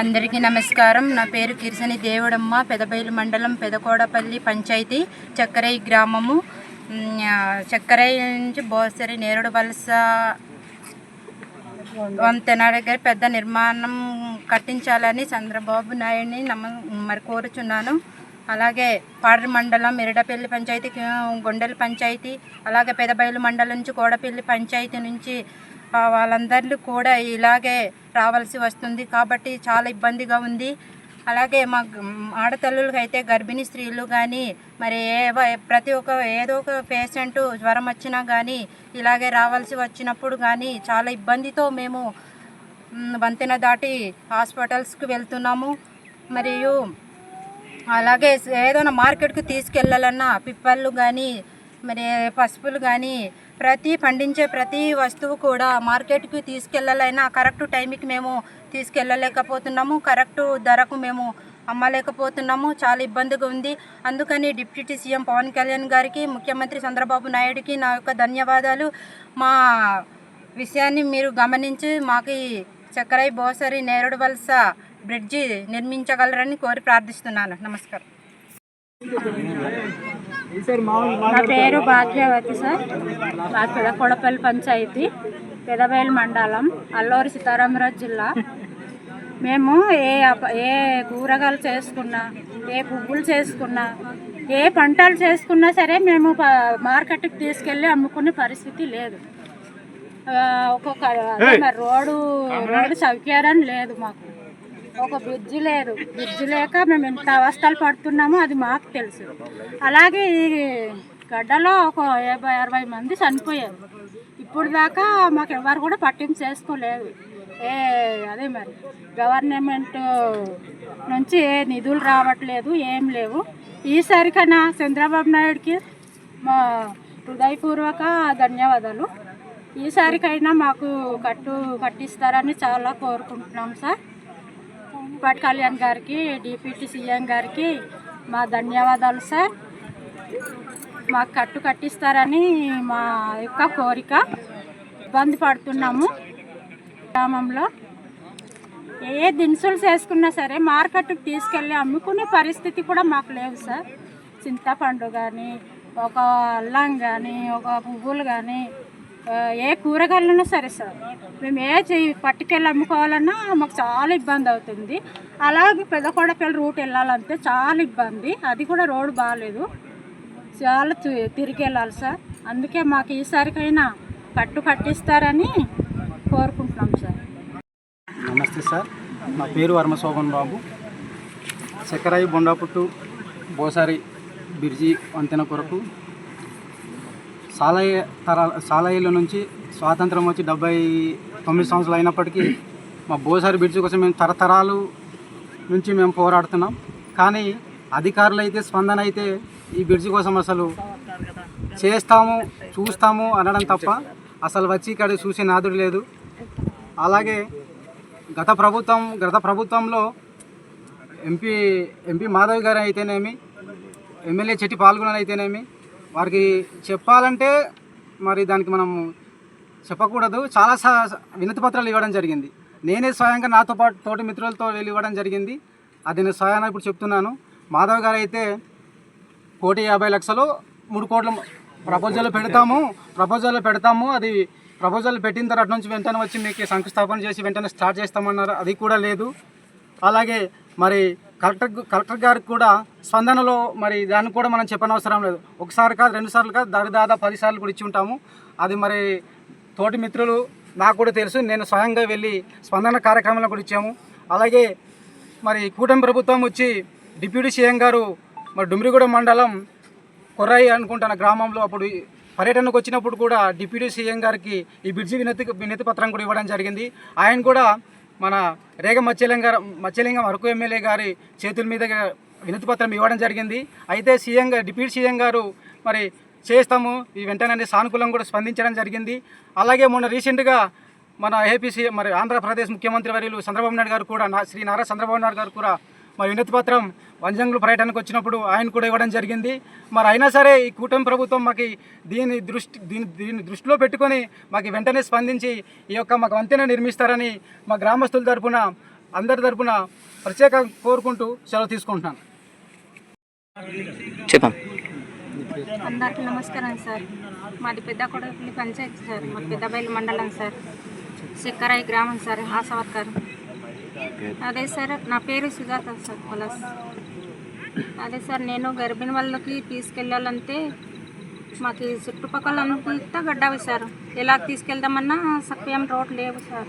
అందరికీ నమస్కారం. నా పేరు కిరిసని దేవుడమ్మ. పెదబైలు మండలం పెదకోడపల్లి పంచాయతీ చక్కరై గ్రామము. చక్కరై నుంచి బోసరి నేరుడు వలస వంతెన దగ్గర పెద్ద నిర్మాణం కట్టించాలని చంద్రబాబు నాయుడిని నమ్మ మరి కోరుచున్నాను. అలాగే పాడరి మండలం ఎరడపల్లి పంచాయతీ గొండెల పంచాయతీ అలాగే పెదబయలు మండలం నుంచి కోడపల్లి పంచాయతీ నుంచి ఆ, కూడా ఇలాగే రావాల్సి వస్తుంది కాబట్టి చాలా ఇబ్బందిగా ఉంది. అలాగే మా ఆడతల్లులకి అయితే గర్భిణీ స్త్రీలు కానీ మరి ఏ ప్రతి ఒక్క ఏదో ఒక పేషెంట్ జ్వరం వచ్చినా కానీ ఇలాగే రావాల్సి వచ్చినప్పుడు కానీ చాలా ఇబ్బందితో మేము వంతెన దాటి హాస్పిటల్స్కి వెళ్తున్నాము. మరియు అలాగే ఏదైనా మార్కెట్కి తీసుకెళ్ళాలన్నా పిప్పళ్ళు కానీ మరి పసుపులు కానీ ప్రతి పండించే ప్రతి వస్తువు కూడా మార్కెట్కి తీసుకెళ్ళాలైనా కరెక్ట్ టైంకి మేము తీసుకెళ్ళలేకపోతున్నాము కరెక్ట్ ధరకు మేము అమ్మలేకపోతున్నాము. చాలా ఇబ్బందిగా ఉంది. అందుకని డిప్యూటీ సీఎం పవన్ కళ్యాణ్ గారికి ముఖ్యమంత్రి చంద్రబాబు నాయుడుకి నా యొక్క ధన్యవాదాలు. మా విషయాన్ని మీరు గమనించి మాకు ఈ చక్కరై బోసరి నేరుడు వలస బ్రిడ్జి నిర్మించగలరని కోరి ప్రార్థిస్తున్నాను. నమస్కారం. నా పేరు భాగ్యవతి సార్. మా పెదకొడపల్లి పంచాయతీ పెదబయలు మండలం అల్లూరి సీతారామరాజు జిల్లా. మేము ఏ ఏ కూరగాయలు చేసుకున్నా ఏ పువ్వులు చేసుకున్నా ఏ పంటలు చేసుకున్నా సరే మేము మార్కెట్కి తీసుకెళ్ళి అమ్ముకునే పరిస్థితి లేదు. ఒక్కొక్క రోడ్డు రోడ్డు సౌకర్యం లేదు మాకు. ఒక బ్రిడ్జ్ లేదు బ్రిడ్జ్ లేక మేము ఎంత అవస్థలు పడుతున్నామో అది మాకు తెలుసు. అలాగే ఈ గడ్డలో ఒక యాభై అరవై మంది చనిపోయారు. ఇప్పుడు దాకా మాకు ఎవరు కూడా పట్టింపు చేసుకోలేదు ఏ అదే మరి గవర్నమెంట్ నుంచి ఏ నిధులు రావట్లేదు ఏం లేవు. ఈసారికైనా చంద్రబాబు నాయుడుకి మా హృదయపూర్వక ధన్యవాదాలు. ఈసారికైనా మాకు కట్టు కట్టిస్తారని చాలా కోరుకుంటున్నాం సార్. పట్ కళ్యాణ్ గారికి డిప్యూటీ సీఎం గారికి మా ధన్యవాదాలు సార్. మాకు కట్టు కట్టిస్తారని మా యొక్క కోరిక. ఇబ్బంది పడుతున్నాము గ్రామంలో. ఏ దినుసులు చేసుకున్నా సరే మార్కెట్కి తీసుకెళ్ళి అమ్ముకునే పరిస్థితి కూడా మాకు లేవు సార్. చింతపండు కానీ ఒక అల్లం కానీ ఒక పువ్వులు కానీ ఏ కూరగాయలైనా సరే సార్ మేము ఏ చెయ్యి పట్టుకెళ్ళి అమ్ముకోవాలన్నా మాకు చాలా ఇబ్బంది అవుతుంది. అలాగే పెద్దకోడపల్లి రూట్ వెళ్ళాలంటే చాలా ఇబ్బంది. అది కూడా రోడ్డు బాగాలేదు చాలా తి- తిరిగి వెళ్ళాలి సార్. అందుకే మాకు ఈసారికైనా కట్టు కట్టిస్తారని కోరుకుంటున్నాం సార్. నమస్తే సార్. నా పేరు వర్మ శోభన్ బాబు. చక్కరాయి బొండాపుట్టు బోసారి బిర్జీ వంతెన కొరకు సాలయ్య తరాల సాలయ్యల నుంచి స్వాతంత్రం వచ్చి డెబ్బై తొమ్మిది సంవత్సరాలు అయినప్పటికీ మా బోసారి బ్రిడ్జి కోసం మేము తరతరాలు నుంచి మేము పోరాడుతున్నాం. కానీ అధికారులు అయితే స్పందన అయితే ఈ బ్రిడ్జి కోసం అసలు చేస్తాము చూస్తాము అనడం తప్ప అసలు వచ్చి ఇక్కడ చూసే నాదుడు లేదు. అలాగే గత ప్రభుత్వం గత ప్రభుత్వంలో ఎంపీ ఎంపీ మాధవ్ గారు అయితేనేమి ఎమ్మెల్యే చెట్టి పాల్గొనని అయితేనేమి వారికి చెప్పాలంటే మరి దానికి మనం చెప్పకూడదు. చాలా స- వినతి పత్రాలు ఇవ్వడం జరిగింది. నేనే స్వయంగా నాతో పాటు తోటి మిత్రులతో వెళ్ళి ఇవ్వడం జరిగింది. అది నేను స్వయాన ఇప్పుడు చెప్తున్నాను. మాధవ్ గారు అయితే కోటి యాభై లక్షలు మూడు కోట్ల ప్రపోజల్ పెడతాము ప్రపోజల్ పెడతాము. అది ప్రపోజల్ పెట్టిన తర్వాత నుంచి వెంటనే వచ్చి మీకు శంకుస్థాపన చేసి వెంటనే స్టార్ట్ చేస్తామన్నారు. అది కూడా లేదు. అలాగే మరి కలెక్టర్ కలెక్టర్ గారికి కూడా స్పందనలో మరి దాన్ని కూడా మనం చెప్పనవసరం లేదు. ఒకసారి కాదు రెండు సార్లు కాదు దాని దాదాపు పది సార్లు కూడా ఇచ్చి ఉంటాము అది మరి తోటి మిత్రులు నాకు కూడా తెలుసు. నేను స్వయంగా వెళ్ళి స్పందన కార్యక్రమంలో కూడా ఇచ్చాము. అలాగే మరి కూటమి ప్రభుత్వం వచ్చి డిప్యూటీ సీఎం గారు మరి డుమ్రిగూడ మండలం కొర్రాయి అనుకుంటున్న గ్రామంలో అప్పుడు పర్యటనకు వచ్చినప్పుడు కూడా డిప్యూటీ సీఎం గారికి ఈ బ్రిడ్జి వినతి వినతి పత్రం కూడా ఇవ్వడం జరిగింది. ఆయన కూడా మన రేగ మత్స్యలింగ మత్స్యలింగం అరకు ఎమ్మెల్యే గారి చేతుల మీద వినతిపత్రం ఇవ్వడం జరిగింది. అయితే సీఎం గారు డిప్యూటీ సీఎం గారు మరి చేస్తాము. ఈ వెంటనే సానుకూలంగా కూడా స్పందించడం జరిగింది. అలాగే మొన్న రీసెంట్గా మన ఏపీసీ మరి ఆంధ్రప్రదేశ్ ముఖ్యమంత్రి వర్యులు చంద్రబాబు నాయుడు గారు కూడా నా శ్రీ నారా చంద్రబాబు నాయుడు గారు కూడా మరి వినతి పత్రం వంజంగులు పర్యటనకు వచ్చినప్పుడు ఆయన కూడా ఇవ్వడం జరిగింది. మరి అయినా సరే ఈ కూటమి ప్రభుత్వం మాకు దీని దృష్టి దీని దీన్ని దృష్టిలో పెట్టుకొని మాకు వెంటనే స్పందించి ఈ యొక్క మాకు వంతెన నిర్మిస్తారని మా గ్రామస్తుల తరపున అందరి తరపున ప్రత్యేక కోరుకుంటూ సెలవు తీసుకుంటున్నాను. చెప్పం అందరికీ నమస్కారం సార్. మాది పెద్ద కొడపల్లి పంచాయతీ సార్. మాది పెద్దబయలు మండలం సార్. సిక్కరాయి గ్రామం సార్ ఆసవర్కర్ అదే సార్ నా పేరు సుజాత సార్ పొలస్. అదే సార్ నేను గర్భిణి వాళ్ళకి తీసుకెళ్ళాలంటే మాకు చుట్టుపక్కల అంతా గడ్డవి సార్. ఎలా తీసుకెళ్దామన్నా సక్యం రోడ్ లేవు సార్.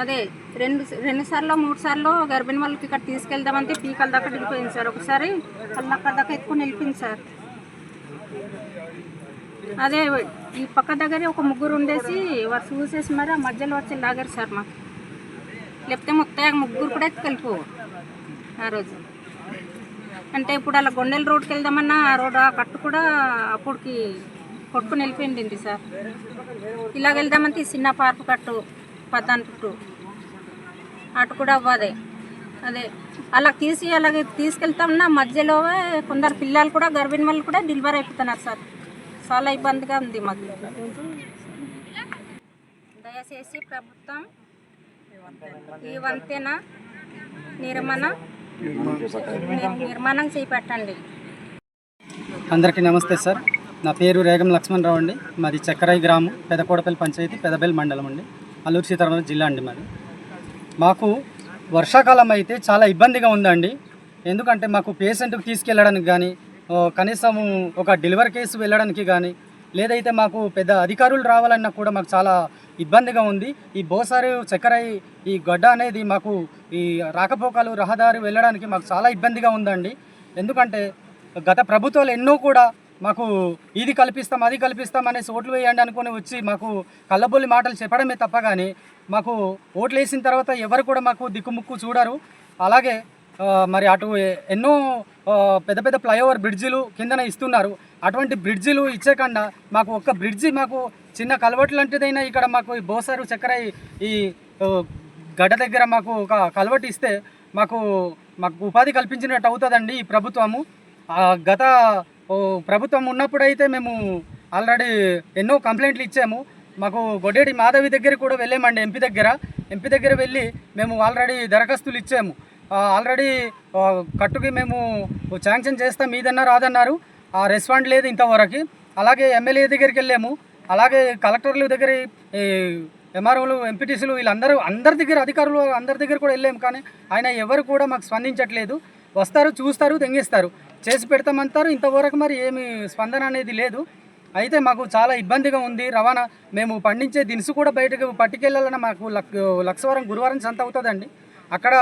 అదే రెండు రెండు సార్లు మూడు సార్లు గర్భిణి వాళ్ళకి ఇక్కడ తీసుకెళ్దామంటే పీకల దాకా వెళ్ళిపోయింది సార్. ఒకసారి కళ్ళు అక్కడ దాకా ఎత్తుకుని వెళ్ళిపోయింది సార్. అదే ఈ పక్క దగ్గరే ఒక ముగ్గురు ఉండేసి వారు చూసేసి మరి ఆ మధ్యలో వచ్చి లాగారు సార్ మాకు. లేకపోతే మొత్తం ముగ్గురు కూడా ఎత్తుకెళ్ళిపో ఆ రోజు. అంటే ఇప్పుడు అలా గొండెల రోడ్కి వెళ్దామన్నా ఆ రోడ్ ఆ కట్టు కూడా అప్పటికి కొట్టుకుని వెళ్ళిపోయింది సార్. ఇలాగ వెళ్దామంటే ఈ చిన్న పార్పు కట్టు పద్దాని చుట్టూ. అటు కూడా అవ్వదే. అదే అలా తీసి అలాగే తీసుకెళ్తామన్నా మధ్యలో కొందరు పిల్లలు కూడా గర్భిణి వాళ్ళు కూడా డెలివరీ అయిపోతున్నారు సార్. చాలా ఇబ్బందిగా ఉంది మాకు. దయచేసి ప్రభుత్వం ఈ వంతెన నిర్మాణ నిర్మాణం చేపట్టండి. అందరికీ నమస్తే సార్. నా పేరు రేగం లక్ష్మణరావు అండి. మాది చక్కరాయి గ్రామం పెదకోడపల్లి పంచాయతీ పెదబెల్ మండలం అండి. అల్లూరు సీతారామరాజు జిల్లా అండి మాది. మాకు వర్షాకాలం అయితే చాలా ఇబ్బందిగా ఉందండి. ఎందుకంటే మాకు పేషెంట్కి తీసుకెళ్ళడానికి కానీ కనీసం ఒక డెలివరీ కేసు వెళ్ళడానికి కానీ లేదైతే మాకు పెద్ద అధికారులు రావాలన్నా కూడా మాకు చాలా ఇబ్బందిగా ఉంది. ఈ బోసారి చక్కెర ఈ గడ్డ అనేది మాకు ఈ రాకపోకలు రహదారి వెళ్ళడానికి మాకు చాలా ఇబ్బందిగా ఉందండి. ఎందుకంటే గత ప్రభుత్వాలు ఎన్నో కూడా మాకు ఇది కల్పిస్తాం అది కల్పిస్తాం అనేసి ఓట్లు వేయండి అనుకుని వచ్చి మాకు కళ్ళబొల్లి మాటలు చెప్పడమే తప్ప కానీ మాకు ఓట్లు వేసిన తర్వాత ఎవరు కూడా మాకు దిక్కుముక్కు చూడరు. అలాగే మరి అటు ఎ- ఎన్నో పెద్ద పెద్ద ఫ్లైఓవర్ బ్రిడ్జిలు కిందన ఇస్తున్నారు. అటువంటి బ్రిడ్జిలు ఇచ్చేకన్నా మాకు ఒక్క బ్రిడ్జి మాకు చిన్న కలవట్లు లాంటిదైనా ఇక్కడ మాకు ఈ బోసారు చక్కెర ఈ- గడ్డ దగ్గర మాకు ఒక కలవటి ఇస్తే మాకు మాకు ఉపాధి కల్పించినట్టు అవుతుందండి ఈ ప్రభుత్వము. గత ప్రభుత్వం ఉన్నప్పుడైతే మేము ఆల్రెడీ ఎన్నో కంప్లైంట్లు ఇచ్చాము. మాకు గొడ్డేటి మాధవి దగ్గర కూడా వెళ్ళామండి ఎంపీ దగ్గర. ఎంపీ దగ్గర వెళ్ళి మేము ఆల్రెడీ దరఖాస్తులు ఇచ్చాము. ఆల్రెడీ కట్టుకి మేము శాంక్షన్ చేస్తాం మీదన్నా రాదన్నారు. ఆ రెస్పాండ్ లేదు ఇంతవరకు. అలాగే ఎమ్మెల్యే దగ్గరికి వెళ్ళాము. అలాగే కలెక్టర్ల దగ్గర ఎంఆర్ఓలు ఎంపీటీసీలు వీళ్ళందరూ అందరి దగ్గర అధికారులు అందరి దగ్గర కూడా వెళ్ళాము కానీ ఆయన ఎవరు కూడా మాకు స్పందించట్లేదు. వస్తారు చూస్తారు తెంగిస్తారు చేసి పెడతామంటారు. ఇంతవరకు మరి ఏమి స్పందన అనేది లేదు. అయితే మాకు చాలా ఇబ్బందిగా ఉంది. రవాణా మేము పండించే దినుసు కూడా బయటకు పట్టుకెళ్ళాలన్నా మాకు లక్ లక్షవరం గురువారం సంత అవుతుందండి. అక్కడ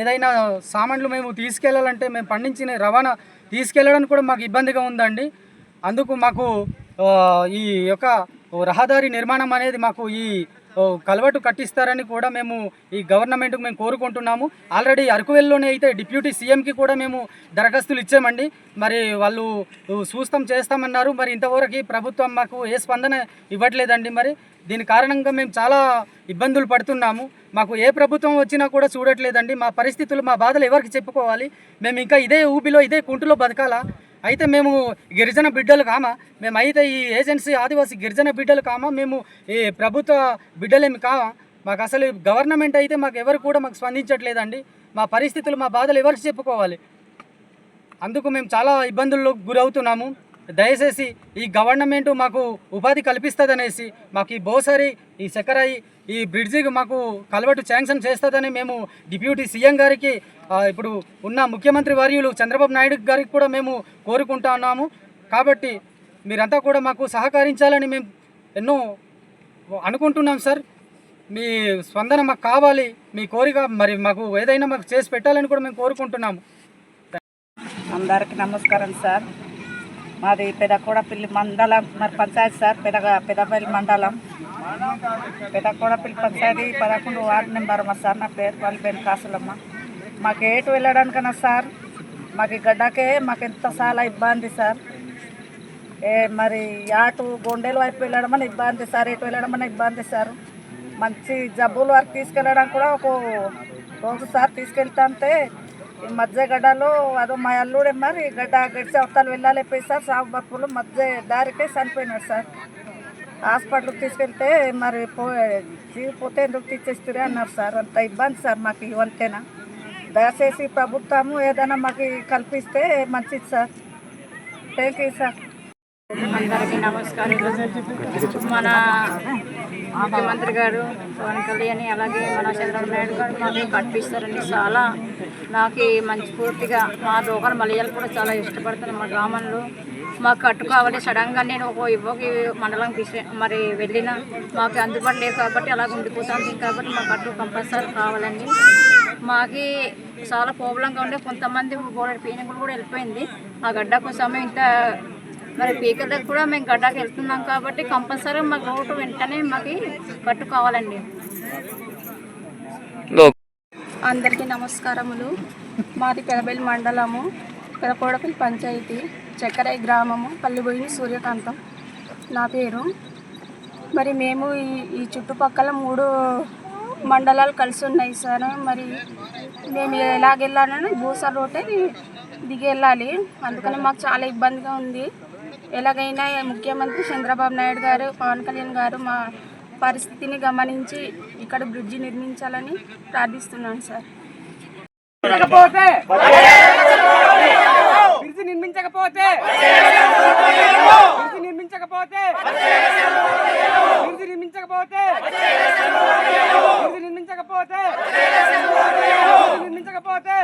ఏదైనా సామాన్లు మేము తీసుకెళ్ళాలంటే మేము పండించిన రవాణా తీసుకెళ్ళడానికి కూడా మాకు ఇబ్బందిగా ఉందండి. అందుకు మాకు ఈ యొక్క రహదారి నిర్మాణం అనేది మాకు ఈ కలవటు కట్టిస్తారని కూడా మేము ఈ గవర్నమెంట్కి మేము కోరుకుంటున్నాము. ఆల్రెడీ అరకువెల్లోనే అయితే డిప్యూటీ సీఎంకి కూడా మేము దరఖాస్తులు ఇచ్చామండి. మరి వాళ్ళు చూస్తాం చేస్తామన్నారు. మరి ఇంతవరకు ప్రభుత్వం మాకు ఏ స్పందన ఇవ్వట్లేదండి మరి. దీని కారణంగా మేము చాలా ఇబ్బందులు పడుతున్నాము. మాకు ఏ ప్రభుత్వం వచ్చినా కూడా చూడట్లేదండి. మా పరిస్థితులు మా బాధలు ఎవరికి చెప్పుకోవాలి? మేము ఇంకా ఇదే ఊబిలో ఇదే కుంటులో బతకాలా? అయితే మేము గిరిజన బిడ్డలు కామా? మేము అయితే ఈ ఏజెన్సీ ఆదివాసీ గిరిజన బిడ్డలు కామా? మేము ఈ ప్రభుత్వ బిడ్డలేమి కామా మాకు అసలు గవర్నమెంట్ అయితే మాకు ఎవరు కూడా మాకు స్పందించట్లేదండి. మా పరిస్థితులు మా బాధలు ఎవరికి చెప్పుకోవాలి? అందుకు మేము చాలా ఇబ్బందుల్లో గురవుతున్నాము. దయచేసి ఈ గవర్నమెంట్ మాకు ఉపాధి కల్పిస్తుందనేసి మాకు ఈ బోసరి ఈ సెకరాయి ఈ బ్రిడ్జికి మాకు కలవటు శాంక్షన్ చేస్తుందని మేము డిప్యూటీ సీఎం గారికి ఇప్పుడు ఉన్న ముఖ్యమంత్రి వర్యులు చంద్రబాబు నాయుడు గారికి కూడా మేము కోరుకుంటా ఉన్నాము. కాబట్టి మీరంతా కూడా మాకు సహకరించాలని మేము ఎన్నో అనుకుంటున్నాం సార్. మీ స్పందన మాకు కావాలి మీ కోరిక మరి మాకు ఏదైనా మాకు చేసి పెట్టాలని కూడా మేము కోరుకుంటున్నాము. అందరికీ నమస్కారం సార్. మాది పెదకోడపల్లి మండలం మరి పంచాయతీ సార్ పెదగ పెదపల్లి మండలం. పెదకోడపల్లి పంచాయతీ పదకొండు వార్డు నెంబర్ మా సార్ నా పేరు పల్లిపేరు కాసులమ్మ. మాకు ఏటు వెళ్ళడానికన్నా సార్ మాకు ఈ గడ్డకే మాకు ఎంత చాలా ఇబ్బంది సార్. ఏ మరి ఆటు గొండెల వైపు వెళ్ళడమని ఇబ్బంది సార్ ఎటు వెళ్ళడమని ఇబ్బంది సార్. మంచి జబ్బుల వరకు తీసుకెళ్ళడానికి కూడా ఒక రోజు సార్ తీసుకెళ్తా అంటే ఈ మధ్య గడ్డలో అదో మా అల్లుడే మరి గడ్డ గడిచి అవతల వెళ్ళాలిపోయి సార్ సాగు బప్పులు మధ్య దారికే చనిపోయినాడు సార్. హాస్పిటల్కి తీసుకెళ్తే మరి పో పోతే ఎందుకు తీసేస్తారు అన్నారు సార్. అంత ఇబ్బంది సార్ మాకు ఇవంతేనా దయచేసి ప్రభుత్వము ఏదైనా మాకు కల్పిస్తే మంచిది సార్. Thank you sir. అందరికీ నమస్కారం. మన ముఖ్యమంత్రి గారు పవన్ కళ్యాణ్ అలాగే మన చంద్రబాబు నాయుడు గారు మాకు కట్టిస్తారని చాలా నాకు మంచి పూర్తిగా మా దోకలు మలయాలు కూడా చాలా ఇష్టపడతారు మా గ్రామంలో. మాకు కట్టు కావాలి సడన్గా నేను ఒక ఇవ్వకి మండలం మరి వెళ్ళిన మాకు అందుబాటు లేదు కాబట్టి అలా ఉండిపోతుంది. కాబట్టి మా కట్టు కంపల్సరీ కావాలండి. మాకి చాలా ప్రాబ్లంగా ఉండే కొంతమంది కూడా పీనకులు కూడా వెళ్ళిపోయింది. ఆ గడ్డ కోసం ఇంత మరి పీకల దగ్గర కూడా మేము గడ్డకి వెళ్తున్నాం కాబట్టి కంపల్సరీ మాకు రోడ్డు వెంటనే మాకు కట్టు కావాలండి. అందరికీ నమస్కారములు. మాది పెదబెల్లి మండలము పెదకోడపల్లి పంచాయతీ చక్కరై గ్రామము పల్లిబోయిని సూర్యకాంతం. నా పేరు. మరి మేము ఈ ఈ చుట్టుపక్కల మూడు మండలాలు కలిసి ఉన్నాయి సార్. మరి మేము ఎలాగెళ్ళాలని బూసా రోడ్డే దిగి వెళ్ళాలి. అందుకని మాకు చాలా ఇబ్బందిగా ఉంది. ఎలాగైనా ముఖ్యమంత్రి చంద్రబాబు నాయుడు గారు పవన్ కళ్యాణ్ గారు మా పరిస్థితిని గమనించి ఇక్కడ బ్రిడ్జి నిర్మించాలని ప్రార్థిస్తున్నాను సార్. బ్రిడ్జి నిర్మించకపోతే బ్రిడ్జి నిర్మించకపోతే బ్రిడ్జి నిర్మించకపోతే బ్రిడ్జి నిర్మించకపోతే నిర్మించకపోతే